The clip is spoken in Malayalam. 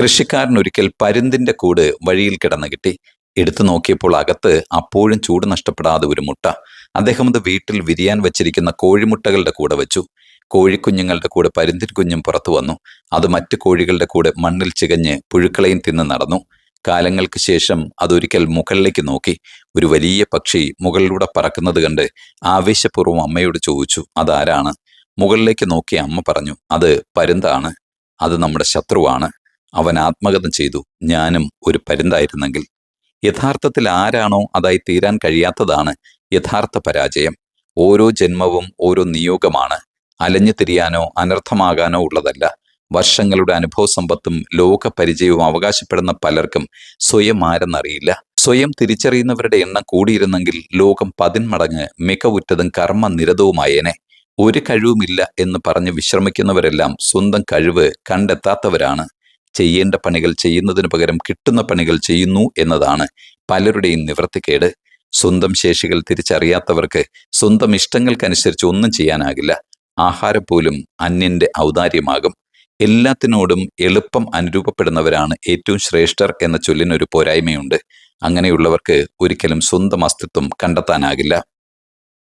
കൃഷിക്കാരൻ ഒരിക്കൽ പരുന്തിന്റെ കൂട് വഴിയിൽ കിടന്നു കിട്ടി. എടുത്തു നോക്കിയപ്പോൾ അകത്ത് അപ്പോഴും ചൂട് നഷ്ടപ്പെടാതെ ഒരു മുട്ട. അദ്ദേഹം അത് വീട്ടിൽ വിരിയാൻ വെച്ചിരിക്കുന്ന കോഴിമുട്ടകളുടെ കൂടെ വെച്ചു. കോഴിക്കുഞ്ഞുങ്ങളുടെ കൂടെ പരുന്തിൻ കുഞ്ഞും പുറത്തു വന്നു. അത് മറ്റു കോഴികളുടെ കൂടെ മണ്ണിൽ ചികഞ്ഞ് പുഴുക്കളെയും തിന്ന് നടന്നു. കാലങ്ങൾക്ക് ശേഷം അതൊരിക്കൽ മുകളിലേക്ക് നോക്കി. ഒരു വലിയ പക്ഷി മുകളിലൂടെ പറക്കുന്നത് കണ്ട് ആവേശപൂർവം അമ്മയോട് ചോദിച്ചു അതാരാണ്? മുകളിലേക്ക് നോക്കി അമ്മ പറഞ്ഞു അത് പരുന്താണ്. അത് നമ്മുടെ ശത്രുവാണ്. അവൻ ആത്മഗതം ചെയ്തു. ഞാനും ഒരു പരുന്തായിരുന്നെങ്കിൽ. യഥാർത്ഥത്തിൽ ആരാണോ അതായി തീരാൻ കഴിയാത്തതാണ് യഥാർത്ഥ പരാജയം. ഓരോ ജന്മവും ഓരോ നിയോഗമാണ്. അലഞ്ഞു തിരിയാനോ അനർത്ഥമാകാനോ ഉള്ളതല്ല. വർഷങ്ങളുടെ അനുഭവ സമ്പത്തും ലോക പരിചയവും അവകാശപ്പെടുന്ന പലർക്കും സ്വയം ആരെന്നറിയില്ല. സ്വയം തിരിച്ചറിയുന്നവരുടെ എണ്ണം കൂടിയിരുന്നെങ്കിൽ ലോകം പതിന്മടങ്ങ് മികവുറ്റതും കർമ്മ നിരതവുമായേനെ ഒരു കഴിവുമില്ല എന്ന് പറഞ്ഞ് വിശ്രമിക്കുന്നവരെല്ലാം സ്വന്തം കഴിവ് കണ്ടെത്താത്തവരാണ്. ചെയ്യേണ്ട പണികൾ ചെയ്യുന്നതിന് പകരം കിട്ടുന്ന പണികൾ ചെയ്യുന്നു എന്നതാണ് പലരുടെയും നിവൃത്തിക്കേട് സ്വന്തം ശേഷികൾ തിരിച്ചറിയാത്തവർക്ക് സ്വന്തം ഇഷ്ടങ്ങൾക്കനുസരിച്ച് ഒന്നും ചെയ്യാനാകില്ല. ആഹാരം പോലും അന്യന്റെ ഔദാര്യമാകും. എല്ലാത്തിനോടും എളുപ്പം അനുരൂപപ്പെടുന്നവരാണ് ഏറ്റവും ശ്രേഷ്ഠർ എന്ന ചൊല്ലിനൊരു പോരായ്മയുണ്ട്. അങ്ങനെയുള്ളവർക്ക് ഒരിക്കലും സ്വന്തം അസ്തിത്വം കണ്ടെത്താനാകില്ല.